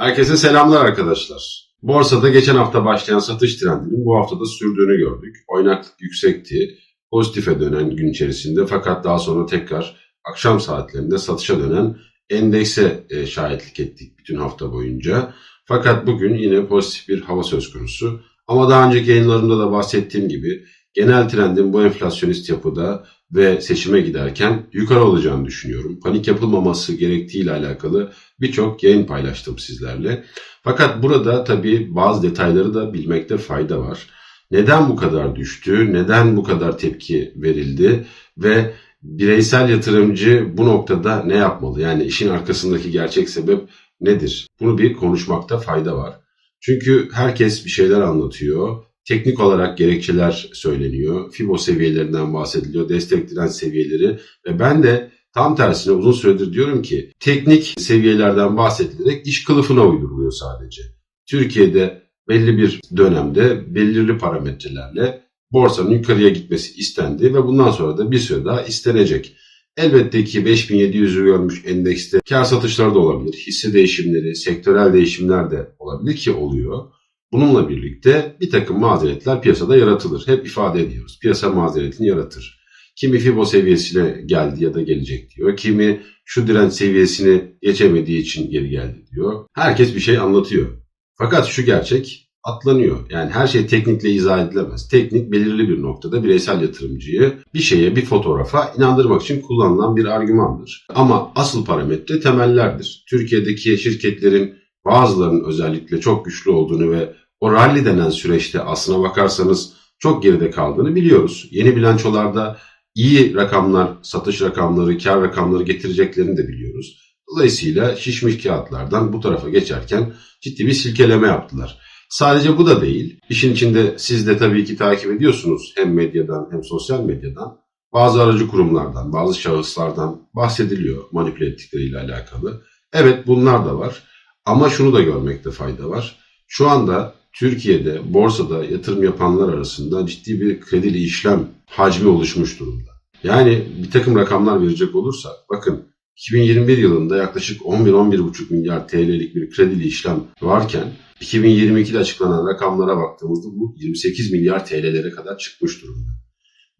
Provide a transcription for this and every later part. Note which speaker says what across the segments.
Speaker 1: Herkese selamlar arkadaşlar. Borsada geçen hafta başlayan satış trendinin bu haftada sürdüğünü gördük. Oynaklık yüksekti. Pozitife dönen gün içerisinde fakat daha sonra tekrar akşam saatlerinde satışa dönen endekse e, şahitlik ettik bütün hafta boyunca. Fakat bugün yine pozitif bir hava söz konusu. Ama daha önceki yayınlarımda da bahsettiğim gibi genel trendin bu enflasyonist yapıda ve seçime giderken yukarı olacağını düşünüyorum. Panik yapılmaması gerektiği ile alakalı birçok yayın paylaştım sizlerle. Fakat burada tabii bazı detayları da bilmekte fayda var. Neden bu kadar düştü? Neden bu kadar tepki verildi? Ve bireysel yatırımcı bu noktada ne yapmalı? Yani işin arkasındaki gerçek sebep nedir? Bunu bir konuşmakta fayda var. Çünkü herkes bir şeyler anlatıyor. Teknik olarak gerekçeler söyleniyor. FIBO seviyelerinden bahsediliyor. Destek direnç seviyeleri. Ve ben de tam tersine uzun süredir diyorum ki teknik seviyelerden bahsedilerek iş kılıfına uyduruluyor sadece. Türkiye'de belli bir dönemde belirli parametrelerle borsanın yukarıya gitmesi istendi ve bundan sonra da bir süre daha istenecek. Elbette ki 5700'ü görmüş endekste kar satışları da olabilir, hisse değişimleri, sektörel değişimler de olabilir ki oluyor. Bununla birlikte bir takım mazeretler piyasada yaratılır. Hep ifade ediyoruz. Piyasa mazeretini yaratır. Kimi FIBO seviyesine geldi ya da gelecek diyor. Kimi şu direnç seviyesini geçemediği için geri geldi diyor. Herkes bir şey anlatıyor. Fakat şu gerçek atlanıyor. Yani her şey teknikle izah edilemez. Teknik belirli bir noktada bireysel yatırımcıyı bir şeye, bir fotoğrafa inandırmak için kullanılan bir argümandır. Ama asıl parametre temellerdir. Türkiye'deki şirketlerin bazılarının özellikle çok güçlü olduğunu ve o rally denen süreçte aslına bakarsanız çok geride kaldığını biliyoruz. Yeni bilançolarda iyi rakamlar, satış rakamları, kar rakamları getireceklerini de biliyoruz. Dolayısıyla şişmiş kağıtlardan bu tarafa geçerken ciddi bir silkeleme yaptılar. Sadece bu da değil. İşin içinde siz de tabii ki takip ediyorsunuz hem medyadan hem sosyal medyadan. Bazı aracı kurumlardan, bazı şahıslardan bahsediliyor manipüle ettikleriyle alakalı. Evet bunlar da var. Ama şunu da görmekte fayda var. Şu anda Türkiye'de borsada yatırım yapanlar arasında ciddi bir kredili işlem hacmi oluşmuş durumda. Yani bir takım rakamlar verecek olursak bakın 2021 yılında yaklaşık 11-11,5 milyar TL'lik bir kredili işlem varken 2022'de açıklanan rakamlara baktığımızda bu 28 milyar TL'lere kadar çıkmış durumda.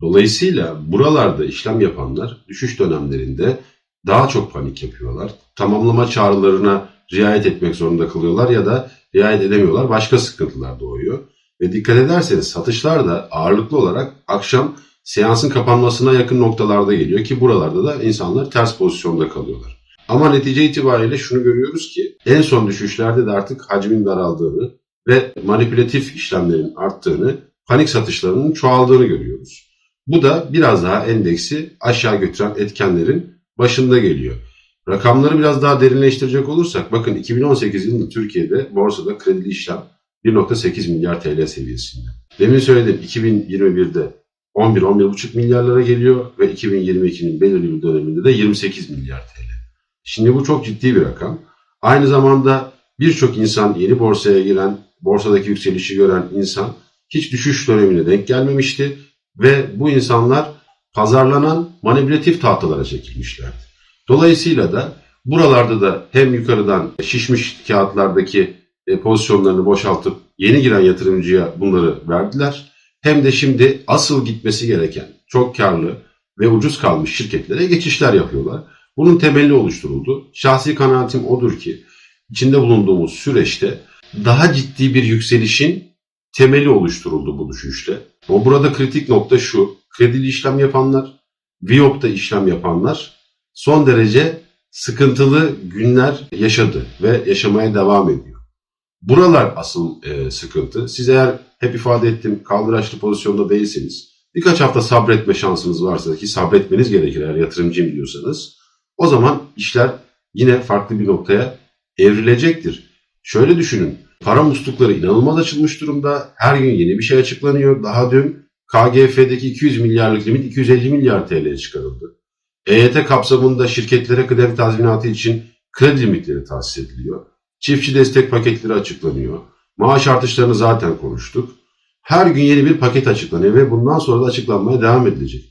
Speaker 1: Dolayısıyla buralarda işlem yapanlar düşüş dönemlerinde daha çok panik yapıyorlar. Tamamlama çağrılarına riayet etmek zorunda kalıyorlar ya da riayet edemiyorlar. Başka sıkıntılar doğuyor. Ve dikkat ederseniz satışlar da ağırlıklı olarak akşam seansın kapanmasına yakın noktalarda geliyor ki buralarda da insanlar ters pozisyonda kalıyorlar. Ama netice itibariyle şunu görüyoruz ki en son düşüşlerde de artık hacmin daraldığını ve manipülatif işlemlerin arttığını, panik satışlarının çoğaldığını görüyoruz. Bu da biraz daha endeksi aşağı götüren etkenlerin başında geliyor. Rakamları biraz daha derinleştirecek olursak bakın 2018 yılında Türkiye'de borsada kredili işlem 1.8 milyar TL seviyesinde. Demin söyledim 2021'de 11-11,5 milyarlara geliyor ve 2022'nin belirli bir döneminde de 28 milyar TL. Şimdi bu çok ciddi bir rakam. Aynı zamanda birçok insan yeni borsaya giren, borsadaki yükselişi gören insan hiç düşüş dönemine denk gelmemişti ve bu insanlar pazarlanan manipülatif tahtalara çekilmişlerdi. Dolayısıyla da buralarda da hem yukarıdan şişmiş kağıtlardaki e, pozisyonlarını boşaltıp yeni giren yatırımcıya bunları verdiler. Hem de şimdi asıl gitmesi gereken çok karlı ve ucuz kalmış şirketlere geçişler yapıyorlar. Bunun temeli oluşturuldu. Şahsi kanaatim odur ki içinde bulunduğumuz süreçte daha ciddi bir yükselişin temeli oluşturuldu bu düşüşle. Ama burada kritik nokta şu. Kredili işlem yapanlar, Viyop'ta işlem yapanlar son derece sıkıntılı günler yaşadı ve yaşamaya devam ediyor. Buralar asıl e, sıkıntı. Siz eğer hep ifade ettim kaldıraçlı pozisyonda değilseniz birkaç hafta sabretme şansınız varsa ki sabretmeniz gerekir eğer yatırımcıyım diyorsanız o zaman işler yine farklı bir noktaya evrilecektir. Şöyle düşünün para muslukları inanılmaz açılmış durumda her gün yeni bir şey açıklanıyor. Daha dün KGF'deki 200 milyarlık limit 250 milyar TL'ye çıkarıldı. EYT kapsamında şirketlere kıdem tazminatı için kredi limitleri tahsis ediliyor. Çiftçi destek paketleri açıklanıyor. Maaş artışlarını zaten konuştuk. Her gün yeni bir paket açıklanıyor ve bundan sonra da açıklanmaya devam edilecek.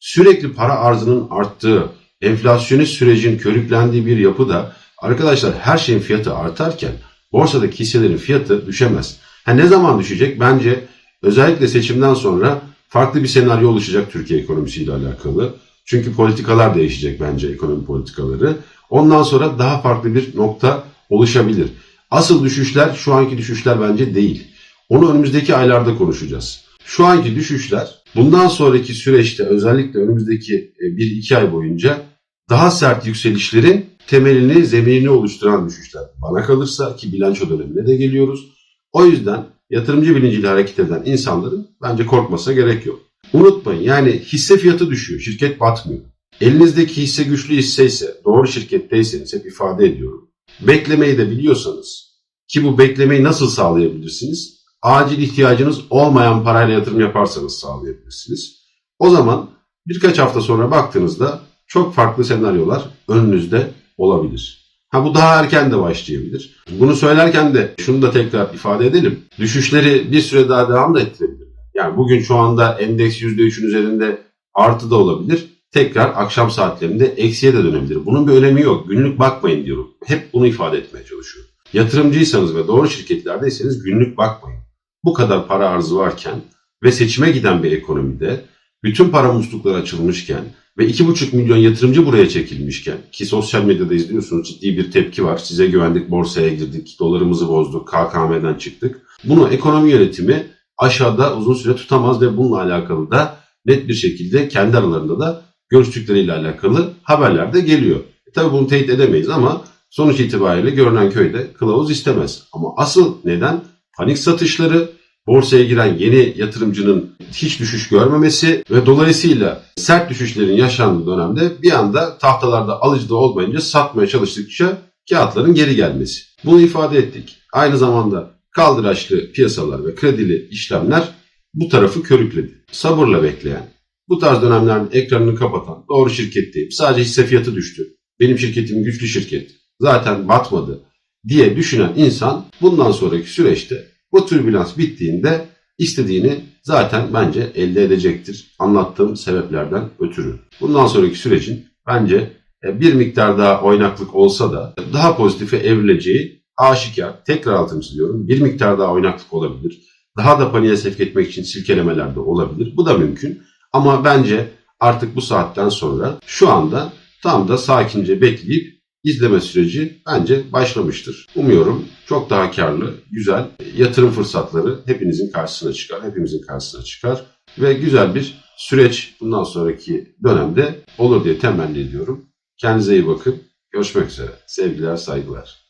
Speaker 1: Sürekli para arzının arttığı, enflasyonist sürecin körüklendiği bir yapıda arkadaşlar her şeyin fiyatı artarken borsadaki hisselerin fiyatı düşemez. Ha, ne zaman düşecek? Bence özellikle seçimden sonra farklı bir senaryo oluşacak Türkiye ekonomisiyle alakalı. Çünkü politikalar değişecek bence ekonomi politikaları. Ondan sonra daha farklı bir nokta oluşabilir. Asıl düşüşler şu anki düşüşler bence değil. Onu önümüzdeki aylarda konuşacağız. Şu anki düşüşler bundan sonraki süreçte özellikle önümüzdeki 1-2 ay boyunca daha sert yükselişlerin temelini, zeminini oluşturan düşüşler. Bana kalırsa ki bilanço dönemine de geliyoruz. O yüzden yatırımcı bilinciyle hareket eden insanların bence korkmasına gerek yok. Unutmayın yani hisse fiyatı düşüyor, şirket batmıyor. Elinizdeki hisse güçlü hisse ise, doğru şirketteyseniz hep ifade ediyorum. Beklemeyi de biliyorsanız ki bu beklemeyi nasıl sağlayabilirsiniz? Acil ihtiyacınız olmayan parayla yatırım yaparsanız sağlayabilirsiniz. O zaman birkaç hafta sonra baktığınızda çok farklı senaryolar önünüzde olabilir. Ha bu daha erken de başlayabilir. Bunu söylerken de şunu da tekrar ifade edelim. Düşüşleri bir süre daha devam da ettirebilir. Yani bugün şu anda endeks %3'ün üzerinde artı da olabilir. Tekrar akşam saatlerinde eksiye de dönebilir. Bunun bir önemi yok. Günlük bakmayın diyorum. Hep bunu ifade etmeye çalışıyorum. Yatırımcıysanız ve doğru şirketlerdeyseniz günlük bakmayın. Bu kadar para arzı varken ve seçime giden bir ekonomide bütün para muslukları açılmışken ve 2,5 milyon yatırımcı buraya çekilmişken ki sosyal medyada izliyorsunuz ciddi bir tepki var. Size güvendik, borsaya girdik, dolarımızı bozduk, KKM'den çıktık. Bunu ekonomi yönetimi aşağıda uzun süre tutamaz ve bununla alakalı da net bir şekilde kendi aralarında da görüştükleriyle alakalı haberler de geliyor. E tabii bunu teyit edemeyiz ama sonuç itibariyle görünen köyde kılavuz istemez. Ama asıl neden? Panik satışları, borsaya giren yeni yatırımcının hiç düşüş görmemesi ve dolayısıyla sert düşüşlerin yaşandığı dönemde bir anda tahtalarda alıcıda olmayınca satmaya çalıştıkça kağıtların geri gelmesi. Bunu ifade ettik. Aynı zamanda kaldıraçlı piyasalar ve kredili işlemler bu tarafı körükledi. Sabırla bekleyen, bu tarz dönemlerde ekranını kapatan, doğru şirketteyim, sadece hisse fiyatı düştü, benim şirketim güçlü şirket, zaten batmadı diye düşünen insan bundan sonraki süreçte bu türbülans bittiğinde istediğini zaten bence elde edecektir. Anlattığım sebeplerden ötürü. Bundan sonraki sürecin bence e, bir miktar daha oynaklık olsa da daha pozitife evrileceği aşikar. Tekrar altını çiziyorum. Bir miktar daha oynaklık olabilir. Daha da paniğe sevk etmek için silkelemeler de olabilir. Bu da mümkün. Ama bence artık bu saatten sonra şu anda tam da sakince bekleyip izleme süreci bence başlamıştır. Umuyorum çok daha karlı, güzel yatırım fırsatları hepinizin karşısına çıkar, hepimizin karşısına çıkar ve güzel bir süreç bundan sonraki dönemde olur diye temenni ediyorum. Kendinize iyi bakın. Görüşmek üzere. Sevgiler, saygılar.